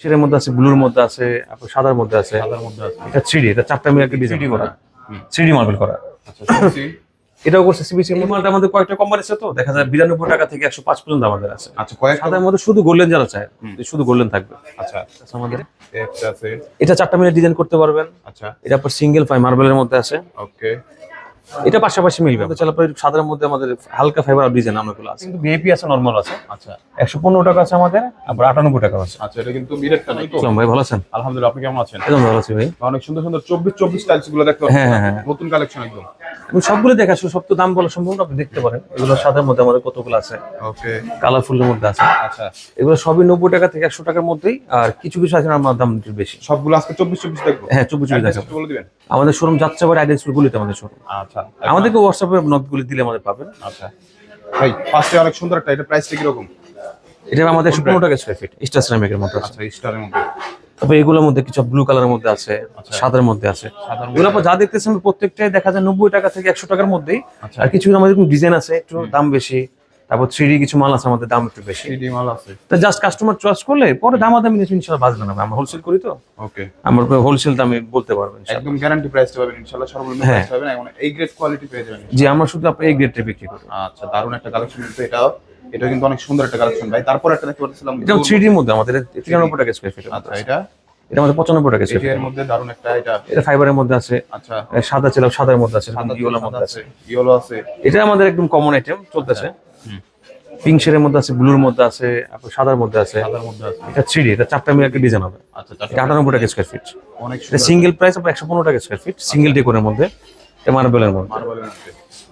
সেটার মধ্যে আছে ব্লুর মধ্যে আছে সাদার মধ্যে আছে। এটা থ্রি এটা চারটা মিলে একটা ডিজাইন করা। থ্রি মার্বেল করা। আচ্ছা সিসি এটাও করছে সিবিসি মালটা আমাদের কয়েকটা কোম্পানি আছে তো? দেখা যায় বিরানব্বই টাকা থেকে একশো পাঁচ পর্যন্ত আমাদের আছে। আচ্ছা কয়েক সাদার মধ্যে শুধু গোল্ডেন যারা চায় শুধু গোল্ডেন থাকবে। আচ্ছা। আচ্ছা, আমাদের। এটা চারটা মিলে ডিজাইন করতে পারবেন। আচ্ছা। এটা সিঙ্গেল ফাই মার্বেলের মধ্যে আছে। ওকে এটা পাশাপাশি মিলবে। আমাদের সাদার মধ্যে আমাদের হালকা ফাইবার ডিজাইন অনেকগুলো আছে। কিন্তু ভিআইপি আছে নর্মাল আছে। আচ্ছা। একশো পনেরো টাকা আছে আমাদের আবার আটানব্বই টাকা আছে। আচ্ছা এটা কিন্তু মিরেটটা নাই তো ভাই ভালো আছেন? আলহামদুলিল্লাহ আপনি কেমন আছেন? একদম ভালো আছি ভাই। অনেক সুন্দর সুন্দর চব্বিশ চব্বিশ টাইলসগুলো দেখতে পাচ্ছি। হ্যাঁ, হ্যাঁ, হ্যাঁ। নতুন কালেকশন একদম। আমি সবগুলো দেখা আসলে সব তো দাম বলা সম্ভব না আপনি দেখতে পারেন। এগুলো সাদার মধ্যে আমাদের কতগুলো আছে? ওকে কালারফুলের মধ্যে আছে। আচ্ছা। এগুলো সবই নব্বই টাকা থেকে একশো টাকার মধ্যেই আর কিছু কিছু আছে আমার দাম একটু বেশি। সবগুলো আজকে চব্বিশ চব্বিশ দেখব। হ্যাঁ চব্বিশ চব্বিশ Address বলে দিবেন। আমাদের শোরুম যাচ্ছে আবার আইডেন্স গুলিতে আমাদের শোরুম আচ্ছা। আমাদেরকে হোয়াটসঅ্যাপে নকগুলি দিলে আমাদের পাবেন। আচ্ছা। ভাই ফার্স্টে অনেক সুন্দর একটা এটা প্রাইসটা কীরকম? এটা আমাদের পনেরো টাকা স্কোয়ার ফিট স্টার সিরামিকের মধ্যে আছে। আচ্ছা স্টারের মধ্যে। তবে এগুলোর মধ্যে কিছু ব্লু কালারের মধ্যে আছে সাদার মধ্যে আছে। এগুলো যা দেখতেছেন প্রত্যেকটাই দেখা যায় নব্বই টাকা থেকে একশো টাকার মধ্যেই। আচ্ছা। আর কিছু আমাদের ডিজাইন আছে একটু দাম বেশি। তারপর থ্রি কিছু মাল আছে আমাদের দাম একটু বেশি। মাল আছে। তা জাস্ট কাস্টমার চয়েস করলে পরে দামাদামি নিয়ে ইনশাল্লাহ বাঁচবে না আমরা হোলসেল করি তো। ওকে আমার হোলসেল দামে বলতে পারবেন একদম গ্যারান্টি প্রাইসটা পাবেন ইনশাআল্লাহ সর্বনিম্ন হ্যাঁ। প্রাইস পাবেন এবং এই গ্রেড কোয়ালিটি পেয়ে যাবেন জি আমরা শুধু আপনার এই গ্রেডটা বিক্রি করি। আচ্ছা দারুণ একটা কালেকশন কিন্তু এটা। এটা কিন্তু অনেক সুন্দর একটা কালেকশন ভাই। তারপর একটা দেখতে পাচ্ছিলাম এটা থ্রি মধ্যে আমাদের তিরানব্বই টাকা স্কোয়ার ফিট আচ্ছা এটা? এটা আমাদের পঁচানব্বই টাকা স্কোয়ার এর মধ্যে দারুণ একটা এটা। এটা ফাইবারের মধ্যে আছে। আচ্ছা। সাদা ছিল সাদার মধ্যে আছে সাদা ইয়েলোর মধ্যে আছে। আছে ইয়েলো আছে। এটা আমাদের একদম কমন আইটেম চলতেছে। পিঙ্ক শেডের মধ্যে আছে ব্লুর মধ্যে আছে সাদার মধ্যে আছে। সাদার মধ্যে আছে। এটা থ্রি এটা চারটা মিলে একটা ডিজাইন হবে। আচ্ছা এটা আটানব্বই টাকা স্কোয়ার ফিট অনেক এটা সিঙ্গেল প্রাইস আপনার একশো পনেরো টাকা স্কোয়ার ফিট সিঙ্গেল ডেকোরের মধ্যে। এটা মার্বেলের মধ্যে।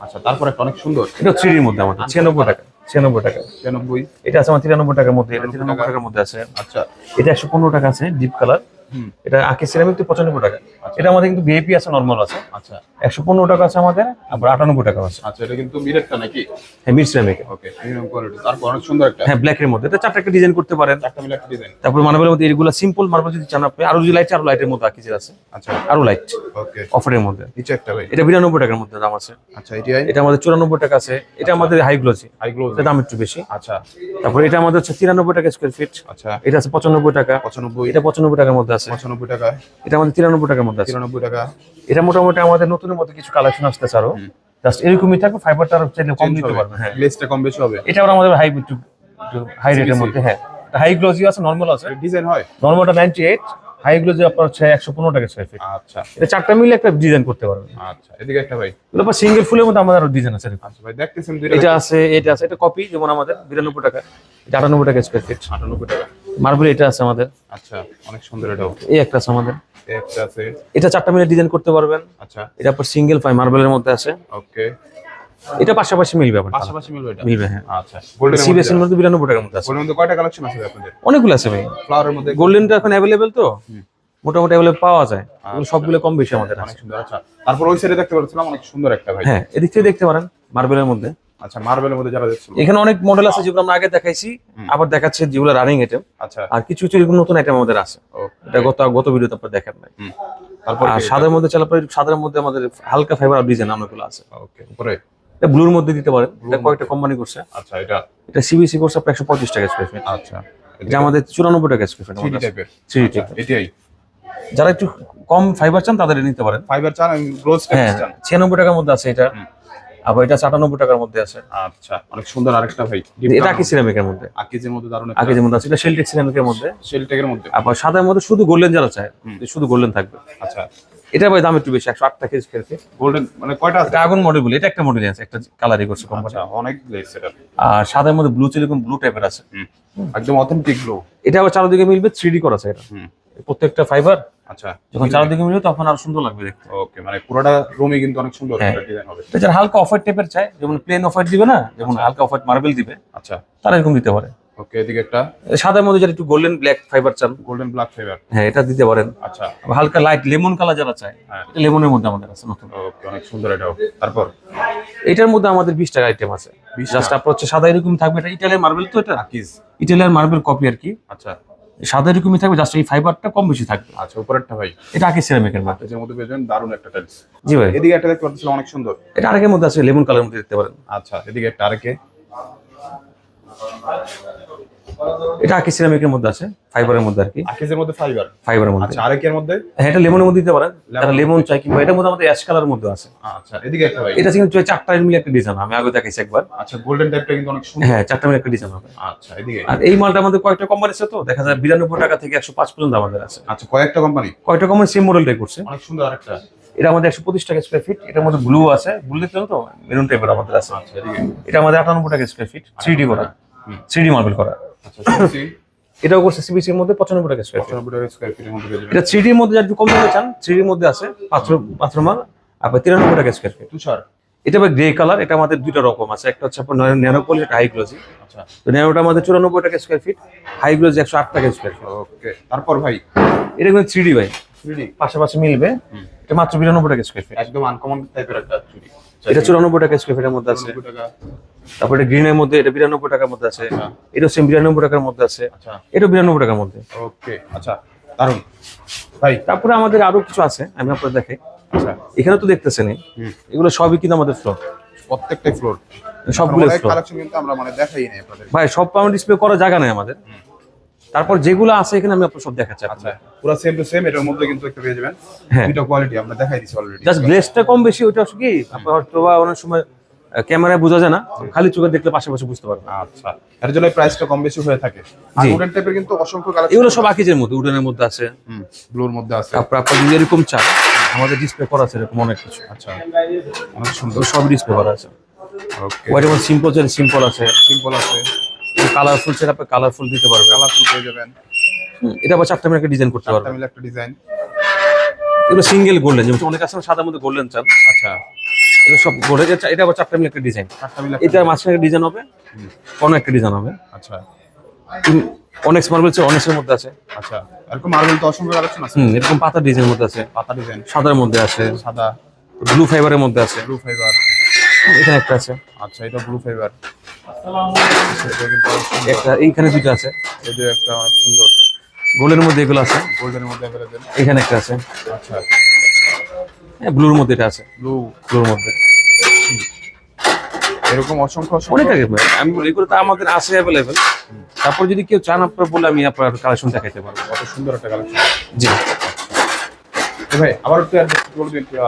আচ্ছা তারপর একটা অনেক সুন্দর। এটা থ্রি ডির মধ্যে আমাদের ছিয়ানব্বই টাকা ছিয়ানব্বই টাকা। ছিয়ানব্বই। এটা আছে আমার তিরানব্বই টাকার মধ্যে এটা তিরানব্বই টাকার মধ্যে আছে। আচ্ছা। এটা একশো পনেরো টাকা আছে ডিপ কালার এটা আঁকি সিরামিক তো পঁচানব্বই টাকা। এটা আমাদের কিন্তু ভিআইপি আছে নর্মাল আছে। আচ্ছা। একশো পনেরো টাকা আছে আমাদের আবার আটানব্বই টাকা আছে। আচ্ছা এটা কিন্তু মিরেটটা নাকি? হ্যাঁ mid ceramic okay premium quality তারপর অনেক সুন্দর একটা। হ্যাঁ ব্ল্যাক এর মধ্যে। এটা চারটা একটা ডিজাইন করতে পারেন। চারটা মিলে একটা ডিজাইন তারপর মার্বেলের মধ্যে এগুলো সিম্পল মার্বেল যদি চান আপনি আরও যদি লাইট আরও লাইটের মধ্যে আঁকি আছে। আচ্ছা। আরও লাইট ওকে অফারের মধ্যে। নিচে একটা ভাই এটা বিরানব্বই টাকার মধ্যে দাম আছে। আচ্ছা এটিআই এটা আমাদের চুরানব্বই টাকা আছে। এটা আমাদের হাই গ্লোসি হাই গ্লোজ এটা দাম একটু বেশি। আচ্ছা। তারপর এটা আমাদের হচ্ছে তিরানব্বই টাকা স্কোয়ার ফিট আচ্ছা। এটা আছে পঁচানব্বই টাকা। পঁচানব্বই। এটা পঁচানব্বই টাকার মধ্যে আছে। পঁচানব্বই টাকা। এটা আমাদের তিরানব্বই টাকার মধ্যে তিরানব্বই টাকা। এটা মোটামুটি আমাদের নতুনের মধ্যে কিছু কালেকশন আসতেছে আরও। জাস্ট এরকমই থাকবে ফাইবারটা আরও চাইলে কম নিতে পারবে। হ্যাঁ গ্লেজটা কম বেশি হবে। এটা আবার আমাদের হাই হাই রেটের মধ্যে হ্যাঁ। হাই গ্লোজি আছে নর্মাল আছে। ডিজাইন হয়? নর্মালটা নাইনটি এইট হাই গ্লোজি আপনার হচ্ছে একশো পনেরো টাকা স্কোয়ার ফিট আচ্ছা। এটা চারটা মিলে একটা ডিজাইন করতে পারবেন আচ্ছা এদিকে একটা ভাই। এগুলো আবার সিঙ্গেল ফুলের মধ্যে আমাদের আরও ডিজাইন আছে। আচ্ছা ভাই দেখতেছেন দুইটা এটা আছে এটা আছে এটা কপি যেমন আমাদের বিরানব্বই টাকা। এটা আটানব্বই টাকা স্কোয়ার ফিট আটানব্বই টাকা। মার্বেল এটা আছে আমাদের। আচ্ছা অনেক সুন্দর এটাও। এই একটা আছে আমাদের। একটা আছে। এটা চারটা মিলে ডিজাইন করতে পারবেন। আচ্ছা। এটা আপনার সিঙ্গেল ফাই মার্বেলের মধ্যে আছে। ওকে। এটা পাশাপাশি মিলবে আপনার পাশাপাশি মিলবে এটা? মিলবে হ্যাঁ। আচ্ছা গোল্ডেন সিবিএস এর মধ্যে বিরানব্বই টাকার মধ্যে আছে। গোল্ডের মধ্যে কয়টা কালেকশন আছে আপনাদের? অনেকগুলো আছে ভাই। ফ্লাওয়ারের মধ্যে গোল্ডেনটা এখন অ্যাভেলেবেল তো? মোটামুটি অ্যাভেলেবেল পাওয়া যায়। এগুলো সবগুলো কম বেশি আমাদের আছে। অনেক সুন্দর আচ্ছা। তারপর ওই সাইডে দেখতে পাচ্ছিলাম অনেক সুন্দর একটা ভাই। হ্যাঁ এদিক থেকে দেখতে পারেন মার্বেলের মধ্যে। আচ্ছা মার্বেলের মধ্যে যারা দেখছিল এখানে অনেক মডেল আছে যেগুলো আমরা আগে দেখাইছি আবার দেখাচ্ছে যেগুলো রানিং আইটেম আচ্ছা। আর কিছু কিছু নতুন আইটেম আমাদের আছে। এটা গত গত ভিডিওতে আপনার দেখেন নাই। তারপর আর সাদার মধ্যে চালাপা সাদার মধ্যে আমাদের হালকা ফাইবার ডিজাইন অনেকগুলো আছে। ওকে উপরে? এটা ব্লুর মধ্যে দিতে পারেন। এটা কয়েকটা কোম্পানি করছে। আচ্ছা এটা? এটা সিবিসি করছে আপনার একশো পঁচিশ টাকা স্কোয়ার ফিট আচ্ছা। এটা আমাদের চুরানব্বই টাকা স্কোয়ার ফিট থ্রি টাইপের এটিআই যারা একটু কম ফাইবার চান তাদের নিতে পারেন। ফাইবার চান গ্লোজ হ্যাঁ চান। ছিয়ানব্বই টাকার মধ্যে আছে এটা। আবার এটা টাকার মধ্যে আছে। আচ্ছা অনেক সুন্দর আরেকটা ভাই এটা কি সিরামিকের মধ্যে। আকিজের মধ্যে দারুণ যেমন আছে এটা শেলটেক সিরামিকের মধ্যে। শেলটেকের মধ্যে। আবার সাদার মধ্যে শুধু গোল্ডেন যারা চায় শুধু গোল্ডেন থাকবে। আচ্ছা। এটা ভাই দাম একটু বেশি একশো আট টাকা স্কোয়ার ফিট গোল্ডেন মানে কয়টা আছে? এটা মডেল বলে এটা একটা মডেল আছে একটা কালারই করছে কোম্পানি আচ্ছা অনেক গ্লেজ এটা আর সাদার মধ্যে ব্লু ব্লু টাইপের আছে। একদম অথেন্টিক গ্লো এটা আবার চারদিকে মিলবে থ্রি ডি করা আছে এটা। প্রত্যেকটা ফাইবার আচ্ছা যখন চারদিকে মিলবে তখন আরও সুন্দর লাগবে দেখতে। ওকে মানে পুরোটা রুমই কিন্তু অনেক সুন্দর হ্যাঁ। ডিজাইন হবে। এটা হালকা অফার টাইপের চায় যেমন প্লেন অফার দিবে না যেমন হালকা অফার মার্বেল দিবে আচ্ছা। তারা এরকম দিতে পারে। ওকে এদিকে একটা। সাদার মধ্যে যারা একটু গোল্ডেন ব্ল্যাক ফাইবার চান গোল্ডেন ব্ল্যাক ফেভার হ্যাঁ এটা দিতে পারেন। আচ্ছা। হালকা লাইট লেমন কালার যারা চায় হ্যাঁ। এটা লেমনের মধ্যে আমাদের আছে নতুন। ওকে অনেক সুন্দর এটাও তারপর? এটার মধ্যে আমাদের বিশ টাকা আইটেম আছে। 20 জাস্ট আপনার হচ্ছে সাদা এরকম থাকবে এটা ইটালিয়ান মার্বেল তো এটা? আকিজ। ইটালিয়ান মার্বেল কপি আর কি। আচ্ছা। সাদা এরকমই থাকবে জাস্ট এই ফাইবারটা কম বেশি থাকবে। আচ্ছা উপরেরটা ভাই। এটা আগে সিরামিকের মার্বেল এটার মধ্যে পেয়ে যাবেন দারুণ একটা টাইলস জি ভাই। এদিকে একটা দেখতে পাচ্ছেন অনেক সুন্দর। এটা আরেকের মধ্যে আছে লেমন কালার মধ্যে দেখতে পারেন। আচ্ছা এদিকে একটা আরেকে। এটা আকি সিরামিকের মধ্যে আছে ফাইবারের মধ্যে আর কি। আকিজের মধ্যে ফাইবার ফাইবারের মধ্যে। আচ্ছা আরেকের মধ্যে? হ্যাঁ এটা লেমনের মধ্যে দিতে পারেন। যারা লেমন চাই কিংবা এটার মধ্যে আমাদের অ্যাশ কালারের মধ্যে আছে। আচ্ছা এদিকে একটা ভাই। এটা কিন্তু চারটা মিলে একটা ডিজাইন আমি আগে দেখাইছি একবার। আচ্ছা গোল্ডেন টাইপটা কিন্তু অনেক সুন্দর। হ্যাঁ চারটা মিলে একটা ডিজাইন হবে। আচ্ছা এদিকে। আর এই মালটা আমাদের কয়েকটা কোম্পানি আছে তো দেখা যায় বিরানব্বই টাকা থেকে একশো পাঁচ পর্যন্ত আমাদের আছে। আচ্ছা কয়েকটা কোম্পানি কয়টা কোম্পানি সেম মডেলটাই করছে। অনেক সুন্দর আরেকটা। এটা আমাদের একশো পঁচিশ টাকা স্কোয়ার ফিট এটার মধ্যে ব্লু আছে। ব্লু দেখতে তো? মেরুন টাইপের আমাদের আছে। আচ্ছা এদিকে। এটা আমাদের আটানব্বই টাকা স্কোয়ার ফিট থ্রি ডি করা। থ্রি ডি মার্বেল করা। এটাও করছে সিবিসি এর মধ্যে পঁচানব্বই টাকা স্কোয়ার ফিট পঁচানব্বই টাকা স্কোয়ার ফিটের মধ্যে এটা থ্রি ডির মধ্যে যারা একটু কম দামে চান থ্রি ডির মধ্যে আছে বাথরুম বাথরুম আপনার তিরানব্বই টাকা স্কোয়ার ফিট তুষার? এটা আবার গ্রে কালার এটা আমাদের দুইটা রকম আছে। একটা হচ্ছে আপনার ন্যানো পলি একটা হাই গ্লোজি আচ্ছা। তো ন্যানোটা আমাদের চুরানব্বই টাকা স্কোয়ার ফিট হাই গ্লোজি একশো আট টাকা স্কোয়ার ফিট ওকে তারপর ভাই? এটা কিন্তু থ্রি ভাই। 3D পাশাপাশি মিলবে। এটা মাত্র বিরানব্বই টাকা স্কোয়ার ফিট একদম আনকমন টাইপের একটা চুড়ি এটা চুরানব্বই টাকা স্কোয়ার ফিটের মধ্যে আছে। 99 টাকা। তারপর গ্রিনের মধ্যে এটা বিরানব্বই টাকার মধ্যে আছে। আচ্ছা। এটা সেম বিরানব্বই টাকার মধ্যে আছে। আচ্ছা। এটা বিরানব্বই টাকার মধ্যে। ওকে আচ্ছা। দারুণ ভাই। তারপরে আমাদের আরও কিছু আছে আমি আপনাদের দেখাই। আচ্ছা। এখানে তো দেখতেছেনই। হুম। এগুলো সবই কিন্তু আমাদের ফ্লোর প্রত্যেকটাই ফ্লোর সবগুলো কালেকশন কিন্তু আমরা মানে দেখাই নাই আপনাদের। ভাই সব পাউন্ড ডিসপ্লে করার জায়গা নাই আমাদের। তারপর যেগুলো আছে এখানে আমি আপনার সব দেখাচ্ছি আচ্ছা পুরো সেম টু সেম এটার মধ্যে কিন্তু একটা পেয়ে যাবেন। হ্যাঁ। দুটো কোয়ালিটি আমরা দেখাই দিছি অলরেডি জাস্ট গ্লেসটা কম বেশি হচ্ছে কি আপনার হয়তো বা অনেক সময় ক্যামেরায় বোঝা যায় না খালি চোখে দেখলে পাশাপাশি বুঝতে পারবেন। আচ্ছা এর জন্য প্রাইসটা কম বেশি হয়ে থাকে। আর উডেন টাইপের কিন্তু অসংখ্য কালেকশন এগুলো সব আকিজের মধ্যে উডেনের মধ্যে আছে। হুম ব্লুর মধ্যে আছে। তারপর আপনার যদি এরকম চান আমাদের ডিসপ্লে করা আছে এরকম অনেক কিছু। আচ্ছা অনেক সুন্দর। সব ডিসপ্লে করা আছে। ওকে ওয়াইট সিম্পল সিম্পল আছে? সিম্পল আছে। কালারফুল সেটা আপনি কালারফুল দিতে পারবেন। কালারফুল পেয়ে যাবেন। এটা আবার চারটা মিনিট ডিজাইন করতে চারটা পারবেন। মিলে একটা ডিজাইন এগুলো সিঙ্গেল গোল্ডেন যেমন অনেক আছে না সাদার মধ্যে গোল্ডেন চান। আচ্ছা। এটা সব গোল্ডেন এটা আবার চারটা মিনিট একটা ডিজাইন চারটা মিলে এটার মাঝখানে ডিজাইন হবে কোনো একটা ডিজাইন হবে। আচ্ছা। অনেক মার্বেল অনেক্সের মধ্যে আছে। আচ্ছা এরকম মার্বেল তো অসংখ্য কালেকশন আছে। হুম এরকম পাতার ডিজাইনের মধ্যে আছে। পাতা ডিজাইন সাদার মধ্যে আছে। সাদা। ব্লু ফাইবারের মধ্যে আছে। ব্লু ফাইবার এখানে একটা আছে। আচ্ছা এটা ব্লু ফাইবার একটা এইখানে দুটো আছে। এই যে একটা সুন্দর। গোল্ডের মধ্যে এগুলো আছে। গোল্ডেনের মধ্যে এখানে একটা আছে। আচ্ছা। হ্যাঁ ব্লুর মধ্যে এটা আছে। ব্লু ব্লুর মধ্যে। এরকম অসংখ্য অনেক আগে। আমি এগুলো তো আমাদের আছে অ্যাভেলেবেল তারপর যদি কেউ চান আপনার বলে আমি আপনার কালেকশন দেখাইতে পারব। কত সুন্দর একটা কালেকশন জি। ভাই আবার একটু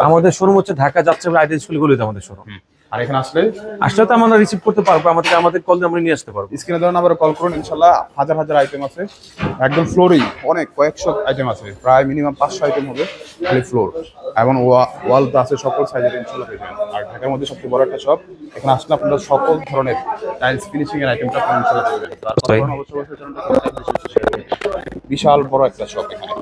আমাদের শোরুম হচ্ছে ঢাকা যাচ্ছে স্কুল গুলোতে আমাদের শোরুম হুম। আর এখানে আসলে আসলে তো আমরা রিসিভ করতে পারব আমাদের আমাদের কল দিয়ে আমরা নিয়ে আসতে পারব। স্ক্রিনে ধরুন আবার কল করুন ইনশাল্লাহ হাজার হাজার আইটেম আছে। একদম ফ্লোরেই অনেক কয়েকশো আইটেম আছে। প্রায় মিনিমাম পাঁচশো আইটেম হবে খালি ফ্লোর এবং ওয়াল আছে সকল সাইজের ইনশাল্লাহ পেয়ে আর ঢাকার মধ্যে সবচেয়ে বড় একটা শপ এখানে আসলে আপনারা সকল ধরনের টাইলস ফিনিশিং এর আইটেমটা আপনারা ইনশাল্লাহ পেয়ে যাবেন। বিশাল বড় একটা শপ এখানে।